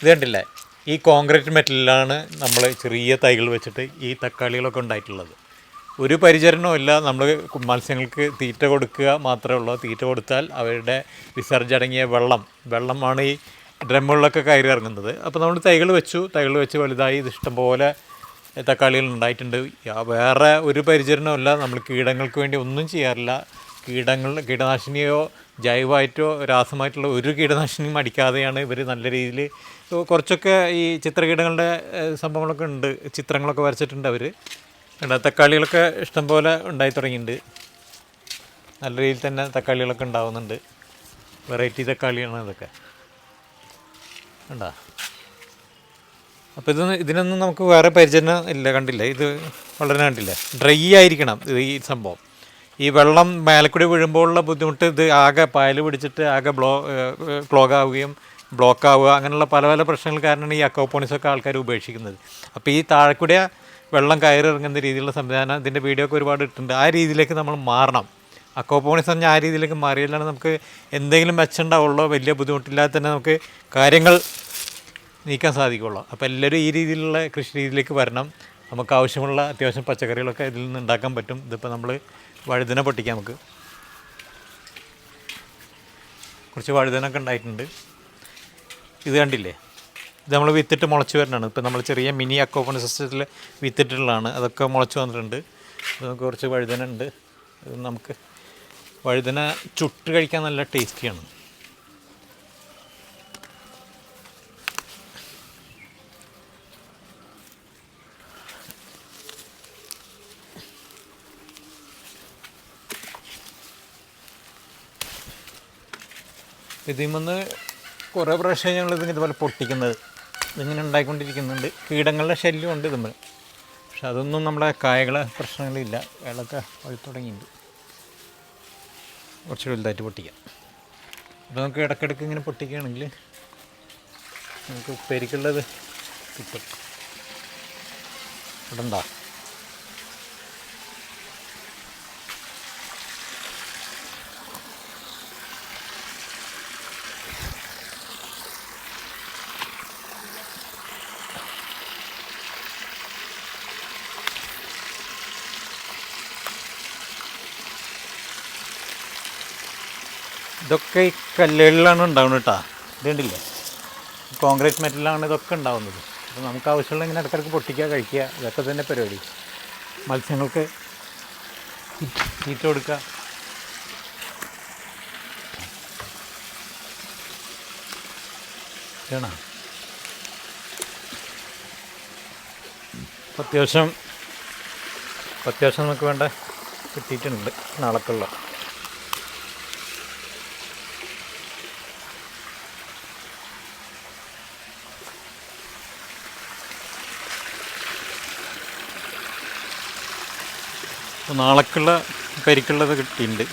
ഇത് കണ്ടില്ലേ? ഈ കോൺക്രീറ്റ് മെറ്റലിലാണ് നമ്മൾ ചെറിയ തൈകൾ വെച്ചിട്ട് ഈ തക്കാളികളൊക്കെ ഉണ്ടായിട്ടുള്ളത്. ഒരു പരിചരണവും ഇല്ല. നമ്മൾ മത്സ്യങ്ങൾക്ക് തീറ്റ കൊടുക്കുക മാത്രമേ ഉള്ളൂ. തീറ്റ കൊടുത്താൽ അവരുടെ വിസർജടങ്ങിയ വെള്ളം വെള്ളമാണ് ഈ ഡ്രമ്മുകളിലൊക്കെ കയറി ഇറങ്ങുന്നത്. അപ്പോൾ നമ്മൾ തൈകൾ വെച്ചു. തൈകൾ വെച്ച് വലുതായി ഇത് ഇഷ്ടംപോലെ തക്കാളികൾ ഉണ്ടായിട്ടുണ്ട്. വേറെ ഒരു പരിചരണമില്ല നമ്മൾ കീടങ്ങൾക്ക് വേണ്ടി ഒന്നും ചെയ്യാറില്ല. കീടങ്ങൾ കീടനാശിനിയോ ജൈവമായിട്ടോ രാസമായിട്ടുള്ള ഒരു കീടനാശിനിയും അടിക്കാതെയാണ് ഇവർ നല്ല രീതിയിൽ കുറച്ചൊക്കെ ഈ ചിത്രകീടങ്ങളുടെ സംഭവങ്ങളൊക്കെ ഉണ്ട്. ചിത്രങ്ങളൊക്കെ വരച്ചിട്ടുണ്ട് അവർ തക്കാളികളൊക്കെ ഇഷ്ടംപോലെ ഉണ്ടായി തുടങ്ങിയിട്ടുണ്ട്. നല്ല രീതിയിൽ തന്നെ തക്കാളികളൊക്കെ ഉണ്ടാവുന്നുണ്ട്. വെറൈറ്റി തക്കാളിയാണ് ഇതൊക്കെ. ഉണ്ടോ അപ്പോൾ ഇതൊന്നും ഇതിനൊന്നും നമുക്ക് വേറെ പരിചരണം ഇല്ല കണ്ടില്ല? ഇത് വളരെ കണ്ടില്ല ഡ്രൈ ആയിരിക്കണം ഇത് ഈ സംഭവം. ഈ വെള്ളം മേലക്കൂടി വീഴുമ്പോഴുള്ള ബുദ്ധിമുട്ട് ഇത് ആകെ പായൽ പിടിച്ചിട്ട് ആകെ ബ്ലോ ക്ലോഗ് ആവുകയും ബ്ലോക്ക് ആവുക അങ്ങനെയുള്ള പല പല പ്രശ്നങ്ങൾ കാരണമാണ് ഈ അക്കോപോണിസൊക്കെ ആൾക്കാർ ഉപേക്ഷിക്കുന്നത്. അപ്പോൾ ഈ താഴെക്കൂടെ വെള്ളം കയറി ഇറങ്ങുന്ന രീതിയിലുള്ള സംവിധാനം ഇതിന്റെ വീഡിയോ ഒക്കെ ഒരുപാട് ഇട്ടിട്ടുണ്ട്. ആ രീതിയിലേക്ക് നമ്മൾ മാറണം. അക്കോപോണിസ് പറഞ്ഞാൽ ആ രീതിയിലേക്ക് മാറിയാലാണ് നമുക്ക് എന്തെങ്കിലും മെച്ചമുണ്ടാവുള്ളൂ വലിയ ബുദ്ധിമുട്ടില്ലാതെ തന്നെ നമുക്ക് കാര്യങ്ങൾ നീക്കാൻ സാധിക്കുള്ളൂ. അപ്പോൾ എല്ലാവരും ഈ രീതിയിലുള്ള കൃഷി രീതിയിലേക്ക് വരണം. നമുക്ക് ആവശ്യമുള്ള അത്യാവശ്യം പച്ചക്കറികളൊക്കെ ഇതിൽ നിന്ന് ഉണ്ടാക്കാൻ പറ്റും. ഇതിപ്പോൾ നമ്മൾ വഴുതന പൊട്ടിക്കാം നമുക്ക്. കുറച്ച് വഴുതനൊക്കെ ഉണ്ടായിട്ടുണ്ട്. ഇത് കണ്ടില്ലേ? ഇത് നമ്മൾ വിത്തിട്ട് മുളച്ച് വരുന്നതാണ് ഇപ്പം നമ്മൾ ചെറിയ മിനി അക്കോപ്പൺ സിസ്റ്റത്തിൽ വിത്തിട്ടുള്ളതാണ്. അതൊക്കെ മുളച്ച് വന്നിട്ടുണ്ട്. നമുക്ക് കുറച്ച് വഴുതന ഉണ്ട്. നമുക്ക് വഴുതന ചുട്ട് കഴിക്കാൻ നല്ല ടേസ്റ്റിയാണ്. ഇതിൽ കുറേ പ്രാവശ്യം ഞങ്ങൾ ഇതിന് ഇതുപോലെ പൊട്ടിക്കുന്നത്. ഇതിങ്ങനെ ഉണ്ടായിക്കൊണ്ടിരിക്കുന്നുണ്ട്. കീടങ്ങളുടെ ശല്യമുണ്ട് ഇതുമ്പോൾ പക്ഷെ അതൊന്നും നമ്മുടെ കായകളെ പ്രശ്നങ്ങളില്ല വഴി തുടങ്ങിയിട്ടുണ്ട്. കുറച്ച് വലുതായിട്ട് പൊട്ടിക്കാം. അപ്പോൾ നമുക്ക് ഇടയ്ക്കിടയ്ക്ക് ഇങ്ങനെ പൊട്ടിക്കുകയാണെങ്കിൽ നമുക്ക് ഉപ്പേരിക്കുള്ളത് കിട്ടും. ഇവിടെ ഇതൊക്കെ ഈ കല്ലുകളിലാണ് ഉണ്ടാവുന്നത് കേട്ടോ. ഇതുണ്ടല്ലേ? കോൺക്രീറ്റ് മെറ്റലാണ് ഇതൊക്കെ ഉണ്ടാവുന്നത്. അപ്പോൾ നമുക്ക് ആവശ്യമുള്ള ഇങ്ങനെ ഇടയ്ക്കിടയ്ക്ക് പൊട്ടിക്കുക കഴിക്കുക ഇതൊക്കെ തന്നെ പരിപാടി. മത്സ്യങ്ങൾക്ക് തീറ്റ കൊടുക്കുക. അത്യാവശ്യം അത്യാവശ്യം നമുക്ക് വേണ്ട കിട്ടിയിട്ടുണ്ട് നാളേക്കുള്ള നാളേക്കുള്ള കരിക്കുള്ളത് കിട്ടിയിട്ടുണ്ട്.